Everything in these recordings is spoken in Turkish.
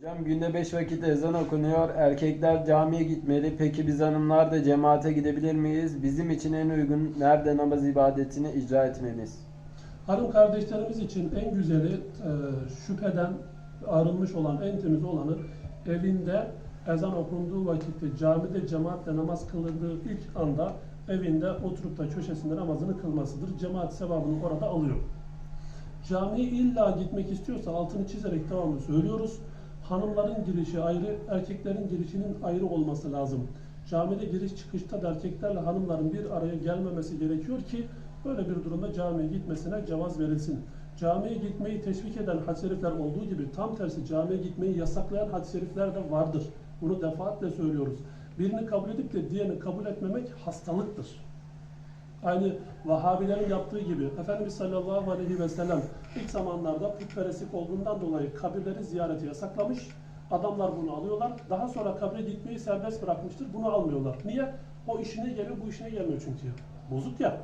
Hocam günde beş vakit ezan okunuyor. Erkekler camiye gitmeli. Peki biz hanımlar da cemaate gidebilir miyiz? Bizim için en uygun nerede namaz ibadetini icra etmemiz? Hanım kardeşlerimiz için en güzeli e, şüpheden arınmış olan, en temiz olanı evinde ezan okunduğu vakitte camide cemaatle namaz kılındığı ilk anda evinde oturup da köşesinde namazını kılmasıdır. Cemaat sevabını orada alıyor. Camiye illa gitmek istiyorsa altını çizerek devamlı söylüyoruz. Hanımların girişi ayrı, erkeklerin girişinin ayrı olması lazım. Camide giriş çıkışta da erkeklerle hanımların bir araya gelmemesi gerekiyor ki böyle bir durumda camiye gitmesine cevaz verilsin. Camiye gitmeyi teşvik eden hadis-i şerifler olduğu gibi tam tersi camiye gitmeyi yasaklayan hadis-i şerifler de vardır. Bunu defaatle söylüyoruz. Birini kabul edip de diğerini kabul etmemek hastalıktır. Aynı Vahabilerin yaptığı gibi Efendimiz sallallahu aleyhi ve sellem ilk zamanlarda putperestlik olduğundan dolayı kabirleri ziyareti yasaklamış. Adamlar bunu alıyorlar. Daha sonra kabre gitmeyi serbest bırakmıştır. Bunu almıyorlar. Niye? O işine geliyor, bu işine gelmiyor çünkü. Bozuk ya.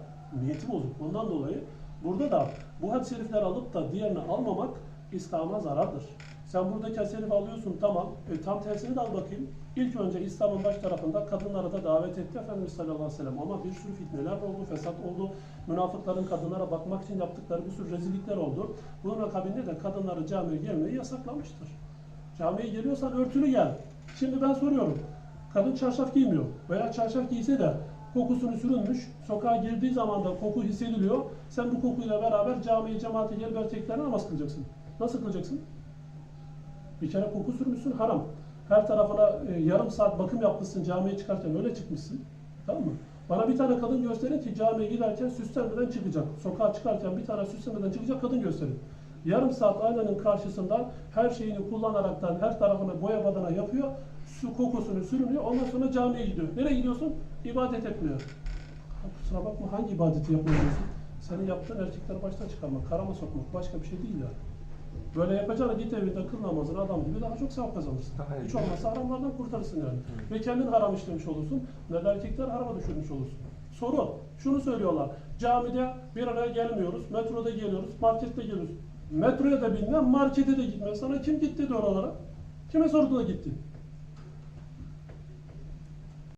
Niyeti bozuk. Ondan dolayı burada da bu hadis-i alıp da diğerini almamak İslam'a zarardır. Sen buradaki şerifi alıyorsun tamam. E, tam tersini de al bakayım. İlk önce İslam'ın baş tarafında kadınlara da davet etti Efendimiz sallallahu aleyhi ve sellem. Ama bir sürü fitneler oldu, fesat oldu. Münafıkların kadınlara bakmak için yaptıkları bir sürü rezillikler oldu. Bunun akabinde de kadınları camiye gelmeyi yasaklamıştır. Camiye geliyorsan örtülü gel. Şimdi ben soruyorum. Kadın çarşaf giymiyor veya çarşaf giyse de kokusunu sürünmüş, sokağa girdiği zaman da koku hissediliyor. Sen bu kokuyla beraber camiye, cemaate gelip erkeklerle namaz kılacaksın. Nasıl kılacaksın? Bir kere koku sürmüşsün haram. Her tarafına e, yarım saat bakım yapmışsın camiye çıkarken öyle çıkmışsın. Tamam mı? Bana bir tane kadın gösterin ki camiye giderken süslenmeden çıkacak. Sokağa çıkarken bir tane süslenmeden çıkacak kadın gösterin. Yarım saat aynanın karşısında her şeyini kullanaraktan her tarafına boya badana yapıyor. Su kokusunu sürünüyor. Ondan sonra camiye gidiyor. Nereye gidiyorsun? İbadet etmiyor. Ha, Kusura bakma hangi ibadeti yapıyorsun? Senin yaptığın erkekleri baştan çıkarmak, karama sokmak başka bir şey değil ya. Böyle yapacağına git evinde kıl namazını adam gibi daha çok sevap kazanırsın. İyi. Hiç olmazsa haramlardan kurtarırsın yani. Ve kendin haram işlemiş olursun. Ve de erkekler harama düşürmüş olursun. Soru, şunu söylüyorlar. Camide bir araya gelmiyoruz, metroda geliyoruz, markette geliyoruz. Metroya da binmem, markete de gitmem. Sana kim gitti dedi oralara? Kime sordu da gitti?